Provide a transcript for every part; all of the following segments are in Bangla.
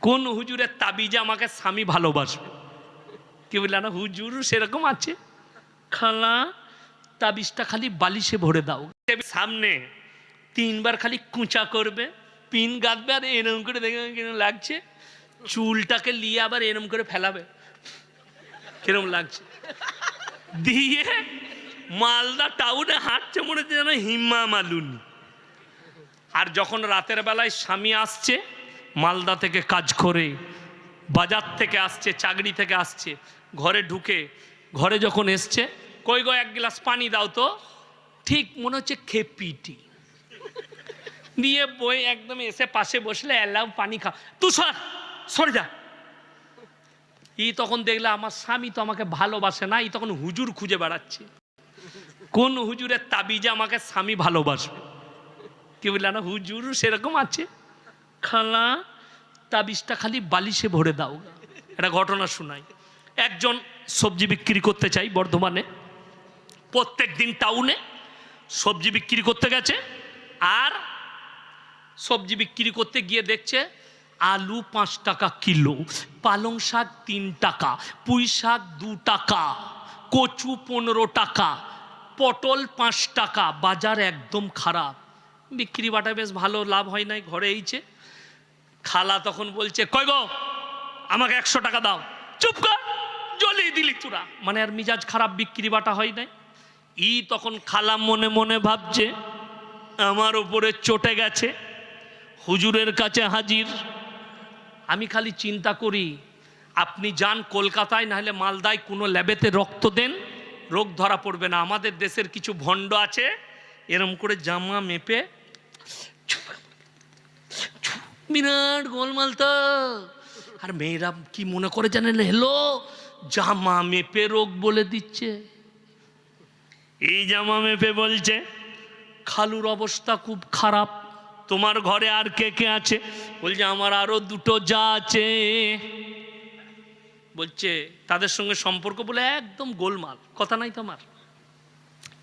কোন হুজুরের তাবিজে আমাকে স্বামী ভালোবাসবে? কি না, হুজুর সেরকম আছে। খালা, তাবিজটা খালি বালিশে ভরে দাও। সামনে তিনবার খালি কুঁচা করবে, পিন গাঁদবে আর এরম করে দেখে কিরম লাগছে। চুলটাকে নিয়ে আবার এরম করে ফেলাবে। কিরম লাগছে। দিয়ে মালদা টাউনে হাঁটছে মনে হচ্ছে যেন হিম্মা মালুনি। আর যখন রাতের বেলায় স্বামী আসছে মালদা থেকে কাজ করে, বাজার থেকে আসছে, চাকরি থেকে আসছে, ঘরে ঢুকে, ঘরে যখন এসছে, কই গো এক গ্লাস পানি দাও তো। ঠিক মনে হচ্ছে খেপিটি দিয়ে বই একদম এসে পাশে বসলে, এলাও, পানি খা সর, সরে যা। ই তখন দেখলে, আমার স্বামী তো আমাকে ভালোবাসে না। ই তখন হুজুর খুঁজে বেড়াচ্ছে। কোন হুজুরের তাবিজে আমাকে স্বামী ভালোবাসবে? কি বললে না হুজুর সেরকম আছে। খালা, তাবিজটা খালি বালিশে ভরে দাও। একটা ঘটনা শোনাই। একজন সবজি বিক্রি করতে চাই বর্ধমানে। প্রত্যেক দিন টাউনে সবজি বিক্রি করতে গেছে আর সবজি বিক্রি করতে গিয়ে দেখছে আলু পাঁচ টাকা কিলো, পালং শাক তিন টাকা, পুঁই শাক দু টাকা, কচু পনেরো টাকা, পটল পাঁচ টাকা, বাজার একদম খারাপ। বিক্রি বাটা বেশ ভালো, লাভ হয় নাই, ঘরে এইছে খালা তখন বলছে, কই গো, আমাকে একশো টাকা দাও। চুপ কর, জ্বলিয়ে দিলি তোরা। মানে আর মিজাজ খারাপ বিক্রি বাটা হয় নাই। ই তখন খালা মনে মনে ভাবছে, আমার ওপরে চটে গেছে, হুজুরের কাছে হাজির। আমি খালি চিন্তা করি, আপনি যান কলকাতায়, নাহলে মালদায় কোনো ল্যাবেতে রক্ত দেন, রোগ ধরা পড়বে না। আমাদের দেশের কিছু ভণ্ড আছে, এরম করে জামা মেপে বিরাট গোলমাল তো আর মেয়েরা কি মনে করে জানেন? হেলো জামা মেপে রোগ বলে দিচ্ছে। এই জামা মেপে বলছে, খালুর অবস্থা খুব খারাপ। তোমার ঘরে আর কে কে আছে? বলছে, আমার আরও দুটো যা আছে। বলছে, তাদের সঙ্গে সম্পর্ক বলে একদম গোলমাল। কথা নাই তোমার?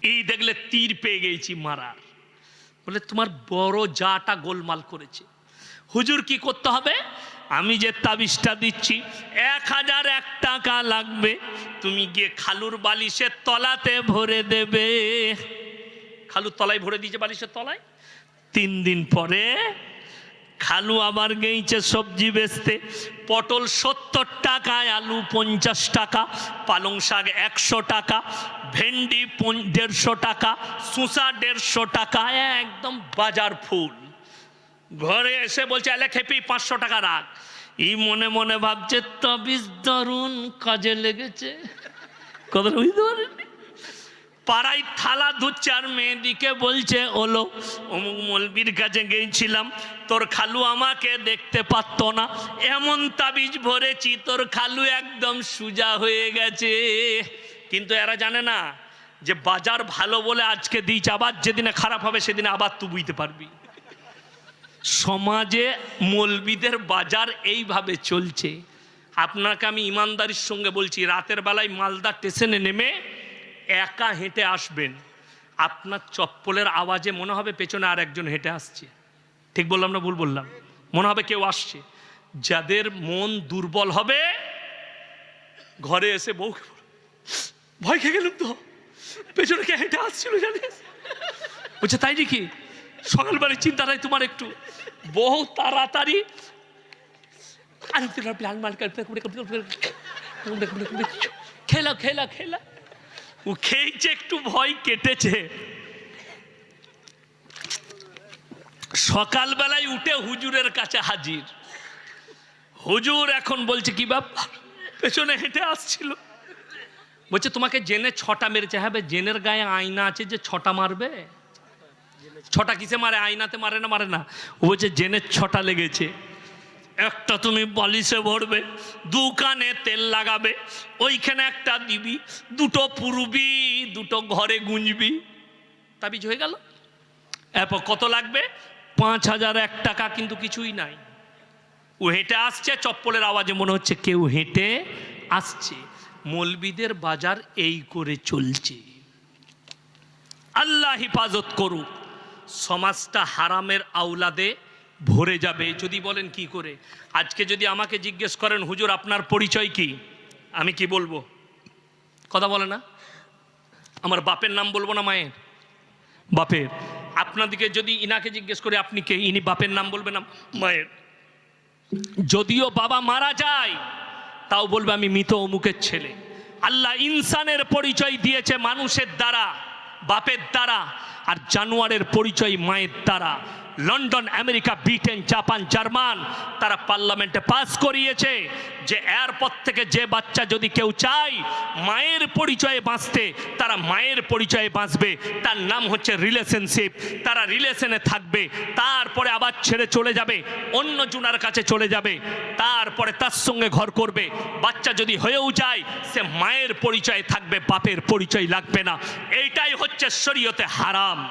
এই দেখলে তীর পেয়ে গেছি মারার। বলে তোমার বড় যাটা গোলমাল করেছে। হুজুর কি করতে হবে? আমি যে তাবিজটা দিচ্ছি, এক হাজার এক টাকা লাগবে। তুমি গিয়ে খালুর বালিশের তলাতে ভরে দেবে। খালুর তলায় ভরে দিয়েছে বালিশের তলায়? তিন দিন পরে খালু আবার গেইছে সবজি বেচতে। পটল সত্তর টাকায়, আলু পঞ্চাশ টাকা, পালং শাক একশো টাকা, ভেন্ডি দেড়শো টাকা, শসা দেড়শো টাকা, একদম বাজার ফুল। ঘরে এসে বলছে আলে খেপি পাঁচশো টাকা রাখ। ই মনে মনে ভাবছে, তবিজ দারুণ, কাজে লেগেছে। কথাটা বুঝতে পাড়ায় থালা ধুচ্ছে আর মেয়েদিকে বলছে, ওলো, অমুক মলবির কাছে গিয়েছিলাম তোর খালু আমাকে দেখতে পারত না। এমন তাবিজ ভরেছি, তোর খালু একদম সুজা হয়ে গেছে। কিন্তু এরা জানে না যে বাজার ভালো বলে আজকে দিয়েছে, আবার যেদিনে খারাপ হবে, সেদিনে আবার তুই বুঝতে পারবি। সমাজে মলবিদের বাজার এইভাবে চলছে। আপনাকে আমি ইমানদারির সঙ্গে বলছি, রাতের বেলায় মালদা স্টেশনে নেমে একা হেঁটে আসবেন। আপনার চপ্পলের আওয়াজে মনে হবে পেছনে আর একজন হেঁটে আসছে। ঠিক বললাম না ভুল বললাম? মনে হবে কেউ আসছে। যাদের মন দুর্বল হবে, ঘরে এসে বউ ভয় খেয়ে গেলাম তো। পেছনে কে হেঁটে আসছিল জানিস? বলছে, তাই নাকি? সকালবেলায় চিন্তা নাই তোমার একটু। বহু তাড়াতাড়ি খেলা খেলা খেলা। ও খেয়েছে একটু ভয় কেটেছে। সকালবেলায় উঠে হুজুরের কাছে হাজির। হুজুর এখন বলছে, কি ব্যাপার? পেছনে হেঁটে আসছিল। বলছে, তোমাকে জেনে ছটা মেরেছে। হ্যাঁ জেনের গায়ে আয়না আছে যে ছটা মারবে? ছটা কিসে মারে? আয়নাতে মারে না মারে না? ও বলছে জেনের ছটা লেগেছে। একটা তুমি বালিশে ভরবে দু কানে তেল লাগাবে, ওইখানে একটা দিবি, দুটো পুরবি, দুটো ঘরে গুঁজবি। তাবিজ হয়ে গেল। এরপর কত লাগবে? পাঁচ হাজার, এক টাকা কিন্তু কিছুই নাই। ও হেঁটে আসছে, চপ্পলের আওয়াজে মনে হচ্ছে কেউ হেঁটে আসছে। মলবিদের বাজার এই করে চলছে। আল্লাহ হিফাজত করুক। সমাজটা হারামের আওলাদে ভরে যাবে। যদি বলেন কি করে? আজকে যদি আমাকে জিজ্ঞেস করেন, হুজুর, আপনার পরিচয় কি? আমি কি বলব? কথা বলে না? আমার বাপের নাম বলব না মায়ের? বাপের। আপনাদিকে যদি ইনাকে জিজ্ঞেস করে, আপনি কে? ইনি বাপের নাম বলবে না মায়ের। যদিও বাবা মারা যায়, তাও বলবে, আমি মৃত অমুকের ছেলে। আল্লাহ ইনসানের পরিচয় দিয়েছে মানুষের দ্বারা। বাপের দ্বারা আর জানোয়ারের পরিচয় মায়ের দ্বারা। London, America, Britain, Japan, German, তারা পার্লামেন্টে পাস করিয়েছে যে এরপর থেকে যে বাচ্চা যদি কেউ চায়, মায়ের পরিচয়ে বাঁচতে, তারা মায়ের পরিচয়ে বাঁচবে। তার নাম হচ্ছে রিলেশনশিপ তারা রিলেশনে থাকবে। তারপরে আবার ছেড়ে চলে যাবে, অন্য জুনার কাছে চলে যাবে। তারপরে তার সঙ্গে ঘর করবে। বাচ্চা যদি হয়েও যায়, সে মায়ের পরিচয়ে থাকবে, বাপের পরিচয় লাগবে না। এইটাই হচ্ছে শরীয়তে হারাম।